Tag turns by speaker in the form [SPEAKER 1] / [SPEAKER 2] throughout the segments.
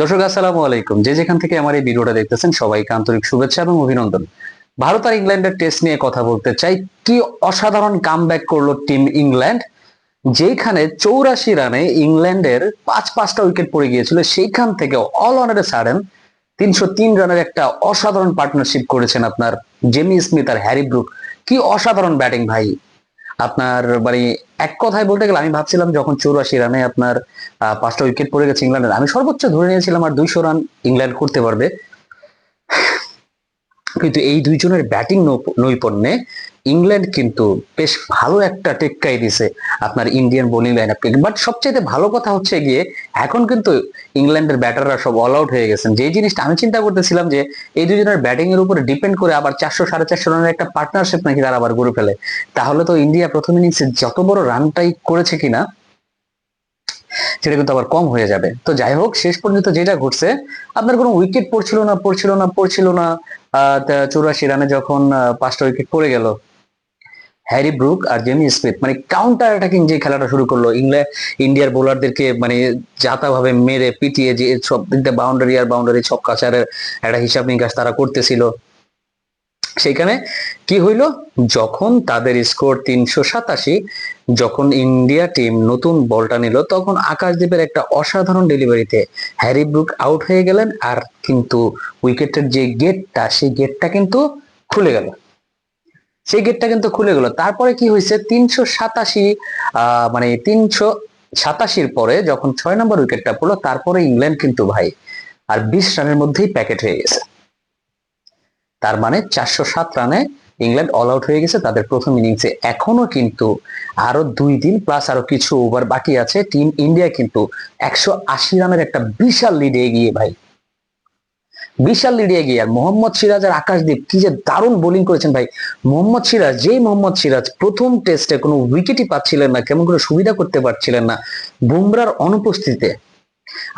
[SPEAKER 1] দর্শক, আসসালামু আলাইকুম। যে যেখান থেকে আমার এই ভিডিওটা দেখতেছেন, সবাইকে আন্তরিক শুভেচ্ছা এবং অভিনন্দন। ভারত আর ইংল্যান্ডের টেস্ট নিয়ে কথা বলতে চাই। কি অসাধারণ কামব্যাক করল টিম ইংল্যান্ড, যেখানে চৌরাশি রানে ইংল্যান্ডের পাঁচ পাঁচটা উইকেট পড়ে গিয়েছিল। সেইখান থেকে অল অন সারেন তিনশো তিন রানের একটা অসাধারণ পার্টনারশিপ করেছেন আপনার জেমি স্মিথ আর হ্যারি ব্রুক। কি অসাধারণ ব্যাটিং ভাই। আপনার মানে এক কথায় বলতে গেলে আমি ভাবছিলাম যখন চৌরাশি রানে আপনার পাঁচটা উইকেট পড়ে গেছে ইংল্যান্ডের, আমি সর্বোচ্চ ধরে নিয়েছিলাম আর দুইশো রান ইংল্যান্ড করতে পারবে। কিন্তু এই দুইজনের ব্যাটিং নৈপুণ্যে ইংল্যান্ড কিন্তু বেশ ভালো একটা টেক্কাই দিছে আপনার ইন্ডিয়ান বোলিং লাইন আপকে। বাট সবচেয়ে ভালো কথা হচ্ছে গিয়ে, এখন কিন্তু ইংল্যান্ডের ব্যাটাররা সব অল আউট হয়ে গেছেন। যে জিনিসটা আমি চিন্তা করতেছিলাম যে, এই দুজনের ব্যাটিং এর উপরে ডিপেন্ড করে আবার চারশো, সাড়ে চারশো রানের একটা পার্টনারশিপ নাকি তারা আবার গড়ে ফেলে। তাহলে তো ইন্ডিয়া প্রথম ইনিংসে যত বড় রানটাই করেছে কিনা, সেটা কিন্তু আবার কম হয়ে যাবে। তো যাই হোক, শেষ পর্যন্ত যেটা ঘটছে, আপনার কোনো উইকেট পড়ছিল না পড়ছিল না পড়ছিল না চৌরাশি রানে যখন পাঁচটা উইকেট পড়ে গেল হ্যারি ব্রুক আর জেমি স্মিথ। মানে কাউন্টার অ্যাটাকিং যে খেলাটা শুরু করল ইংল্যান্ড ইন্ডিয়ার বোলারদেরকে মানে জাতাভাবে মেরে পিটিয়ে যে সব দিক দিয়ে বাউন্ডারি আর বাউন্ডারি ছক্কা চারের একটা হিসাব নিকাশ তারা করতেছিল। সেখানে কি হইল? যখন তাদের স্কোর তিনশো সাতাশি, যখন ইন্ডিয়া টিম নতুন বলটা নিল, তখন আকাশদীপের একটা অসাধারণ ডেলিভারিতে হ্যারি ব্রুক আউট হয়ে গেলেন। আর কিন্তু উইকেটের যে গেটটা সেই গেটটা কিন্তু খুলে গেল। সেই গেটটা কিন্তু খুলে গেল। তারপরে কি হয়েছে? তিনশো সাতাশি মানে তিনশো সাতাশির পরে যখন ছয় নম্বর উইকেটটা পড়ল, তারপরে ইংল্যান্ড কিন্তু ভাই, আর বিশ রানের মধ্যেই প্যাকেট হয়ে গেছে। তার মানে চারশো সাত রানে ইংল্যান্ড অল আউট হয়ে গেছে তাদের প্রথম ইনিংসে এখনও কিন্তু আরও দুই দিন প্লাস আরও কিছু ওভার বাকি আছে। টিম ইন্ডিয়া কিন্তু একশো আশি রানের একটা বিশাল লিডে এগিয়ে ভাই। বিশাল লিডিয়ে গিয়ে আর মোহাম্মদ সিরাজ আর আকাশদীপ, কি যে দারুণ বোলিং করেছেন ভাই। মোহাম্মদ সিরাজ, যেই মোহাম্মদ সিরাজ প্রথম টেস্টে কোনো উইকেটই পাচ্ছিলেন না, কেমন করে সুবিধা করতে পারছিলেন না বুমরার অনুপস্থিতিতে।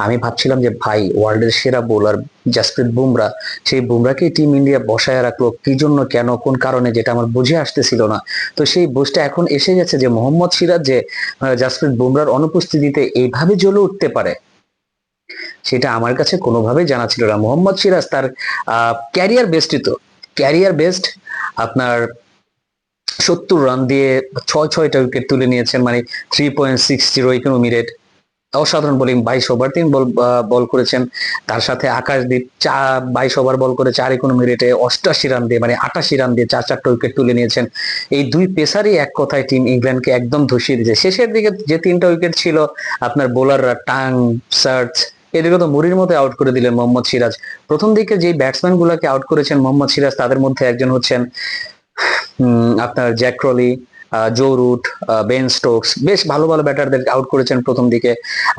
[SPEAKER 1] আমি ভাবছিলাম যে ভাই ওয়ার্ল্ডের সেরা বোলার জাসপ্রীত বুমরা, সেই বুমরাকে টিম ইন্ডিয়া বসায় রাখল, কি জন্য, কেন, কোন কারণে, যেটা আমার বুঝে আসতেছিল না। তো সেই বুঝটা এখন এসে গেছে যে মোহাম্মদ সিরাজ যে জাসপ্রীত বুমরার অনুপস্থিতিতে এইভাবে জ্বলে উঠতে পারে। সেটা আমার কাছে কোনোভাবে জানা ছিল না। মোহাম্মদ সিরাজ তার ক্যারিয়ার বেস্টই তো। ক্যারিয়ার বেস্ট আপনার সত্তর রান দিয়ে ছয়, ছয়টা উইকেট তুলে নিয়েছেন মানে three point six zero economy rate অসাধারণ বোলিং বাইশ ওভার তিন বল বল করেছেন। তার সাথে আকাশদীপ চা, বাইশ ওভার বল করে চার ইকোনমি রেটে অষ্টাশি রান দিয়ে মানে আটাশি রান দিয়ে চার, চারটা উইকেট তুলে নিয়েছেন। এই দুই পেসারই এক কথায় টিম ইংল্যান্ডকে একদম ধসিয়ে দিয়েছে। শেষের দিকে যে তিনটা উইকেট ছিল, আপনার বোলাররা টাং, সার্চ এদিকে তো মুড়ির মতো আউট করে দিলেন মোহাম্মদ সিরাজ। প্রথম দিকে যে ব্যাটসম্যান গুলাকে আউট করেছেন মোহাম্মদ সিরাজ তাদের মধ্যে একজন হচ্ছেন আপনার জ্যাক ক্রলি আহ, জো রুট বেন স্টোকস বেশ ভালো ভালো ব্যাটারদের আউট করেছেন প্রথম দিকে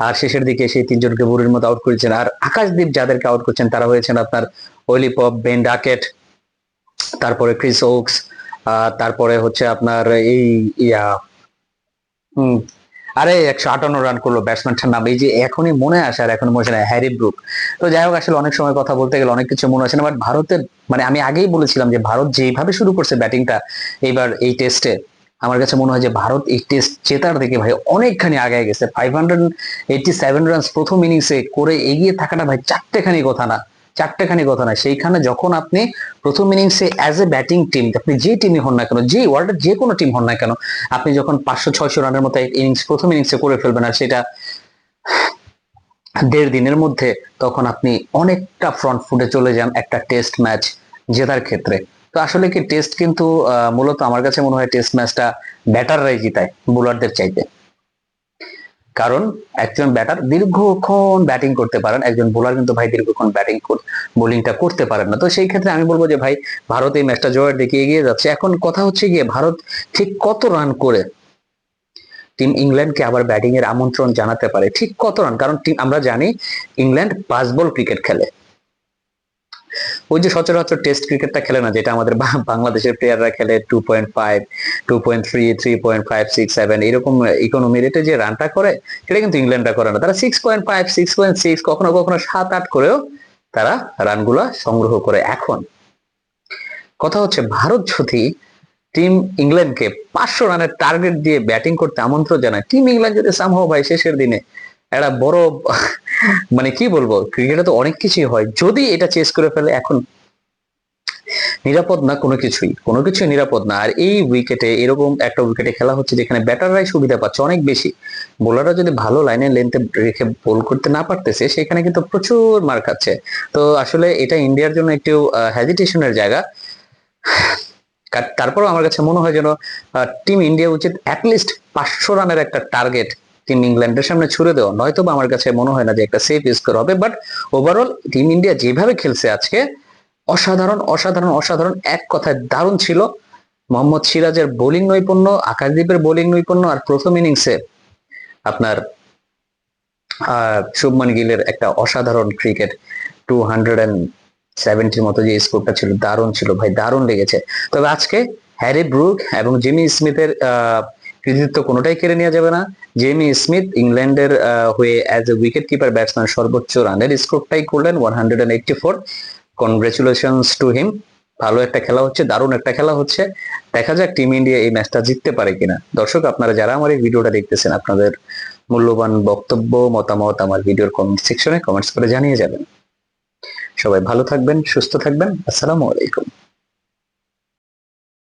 [SPEAKER 1] আর শেষের দিকে সেই তিনজনকে বুড়ির মতো আউট করেছেন। আর আকাশদীপ যাদেরকে আউট করছেন তারা হয়েছেন আপনার ওলিপপ বেন ডাকেট তারপরে ক্রিস ওকস তারপরে হচ্ছে আপনার এই ইয়া আরে, একশো আটান্ন রান করল ব্যাটসম্যানটার নাম। এই যে এখনই মনে আসে আর এখন মনে হ্যারি ব্রুক তো যাই হোক, আসলে অনেক সময় কথা বলতে গেলে অনেক কিছু মনে আসে না বাট ভারতের মানে আমি আগেই বলেছিলাম যে ভারত যেভাবে শুরু করছে ব্যাটিংটা এইবার এই টেস্টে আমার কাছে মনে হয় যে ভারত এই টেস্ট জেতার দিকে ভাই অনেকখানি আগে গেছে। Five hundred eighty seven runs প্রথম ইনিংসে করে এগিয়ে থাকাটা ভাই চারটেখানি কথা না। চারটেখানি কথা না সেইখানে যখন আপনি প্রথম ইনিংসে অ্যাজ এ ব্যাটিং টিম আপনি যে টিমই হন না কেন, যে ওয়ার্ল্ডের যে কোনো টিম হন না কেন, আপনি যখন পাঁচশো, ছয়শো রানের মতো ইনিংস প্রথম ইনিংসে করে ফেলবেন আর সেটা দেড় দিনের মধ্যে, তখন আপনি অনেকটা ফ্রন্ট ফুটে চলে যান একটা টেস্ট ম্যাচ জেতার ক্ষেত্রে। তো আসলে কি টেস্ট কিন্তু মূলত আমার কাছে মনে হয় টেস্ট ম্যাচটা ব্যাটাররাই জিতায় বোলারদের চাইতে। কারণ একজন ব্যাটার দীর্ঘক্ষণ ব্যাটিং করতে পারেন, একজন বোলার কিন্তু ভাই দীর্ঘক্ষণ ব্যাটিং বোলিংটা করতে পারেন না। তো সেই ক্ষেত্রে আমি বলব যে ভাই, ভারত এই ম্যাচটা জয়ের দিকে এগিয়ে যাচ্ছে। এখন কথা হচ্ছে গিয়ে ভারত ঠিক কত রান করে টিম ইংল্যান্ডকে আবার ব্যাটিং এর আমন্ত্রণ জানাতে পারে? ঠিক কত রান কারণ টিম আমরা জানি, ইংল্যান্ড পাঁচ বল ক্রিকেট খেলে। ওই যে সচরাচর টেস্ট ক্রিকেটটা খেলে না, যেটা আমাদের বাংলাদেশের প্লেয়াররা খেলে two point five two point three three point five six seven এরকম ইকোনমি রেটে যে রানটা করে, সেটা কিন্তু ইংল্যান্ডরা করে না। তারা six point five six point six কখনো কখনো সাত আট করেও তারা রানগুলা সংগ্রহ করে এখন। কথা হচ্ছে ভারত যদি টিম ইংল্যান্ডকে পাঁচশো রানের টার্গেট দিয়ে ব্যাটিং করতে আমন্ত্রণ জানায় টিম ইংল্যান্ড যদি সামহ ভাই শেষের দিনে একটা বড় মানে কি বলব, ক্রিকেটে তো অনেক কিছুই হয়। যদি এটা চেস করে ফেলে, এখন নিরাপদ না কোনো কিছুই? কোনো কিছুই নিরাপদ না। আর এই উইকেটে এরকম একটা উইকেটে খেলা হচ্ছে যেখানে ব্যাটাররাই সুবিধা পাচ্ছে অনেক বেশি। বোলাররা যদি ভালো লাইনে লেন্থে রেখে বোল করতে না পারতেছে, সেখানে কিন্তু প্রচুর মার খাচ্ছে তো আসলে এটা ইন্ডিয়ার জন্য একটু হ্যাজিটেশনের জায়গা। তারপরেও আমার কাছে মনে হয় যেন টিম ইন্ডিয়া উচিত অ্যাটলিস্ট পাঁচশো রানের একটা টার্গেট টিম ইংল্যান্ডের সামনে ছুড়ে দেওয়া। নয়তো বা আমার কাছে মনে হয় না যে একটা সেফ স্কোর হবে বাট ওভারঅল টিম ইন্ডিয়া যেভাবে খেলছে আজকে অসাধারণ অসাধারণ অসাধারণ এক কথায় দারুণ ছিল। মোহাম্মদ সিরাজের বোলিং নৈপুণ্য আকাশদীপের বোলিং নৈপুণ্য আর প্রথম ইনিংসে আপনার শুভমান গিলের একটা অসাধারণ ক্রিকেট টু হান্ড্রেড অ্যান্ড সেভেন্টির মতো যে স্কোরটা ছিল দারুণ ছিল ভাই দারুণ লেগেছে। তবে আজকে হ্যারি ব্রুক এবং জিমি স্মিথের আহ, কৃতিত্ব কোনোটাই কেড়ে নেওয়া যাবে না। জেমি স্মিথ ইংল্যান্ডের হয়ে as a wicket keeper batsman সর্বোচ্চ রানের স্কোরটাই করলেন one hundred and eighty four congratulations to him ভালো একটা খেলা হচ্ছে, দারুণ একটা খেলা হচ্ছে। দেখা যাক টিম ইন্ডিয়া এই ম্যাচটা জিততে পারে কিনা। দর্শক, আপনারা যারা আমার এই ভিডিওটা দেখতেছেন, আপনাদের মূল্যবান বক্তব্য, মতামত আমার ভিডিওর কমেন্ট সেকশনে কমেন্টস করে জানিয়ে যাবেন। সবাই ভালো থাকবেন, সুস্থ থাকবেন। আসসালামু আলাইকুম।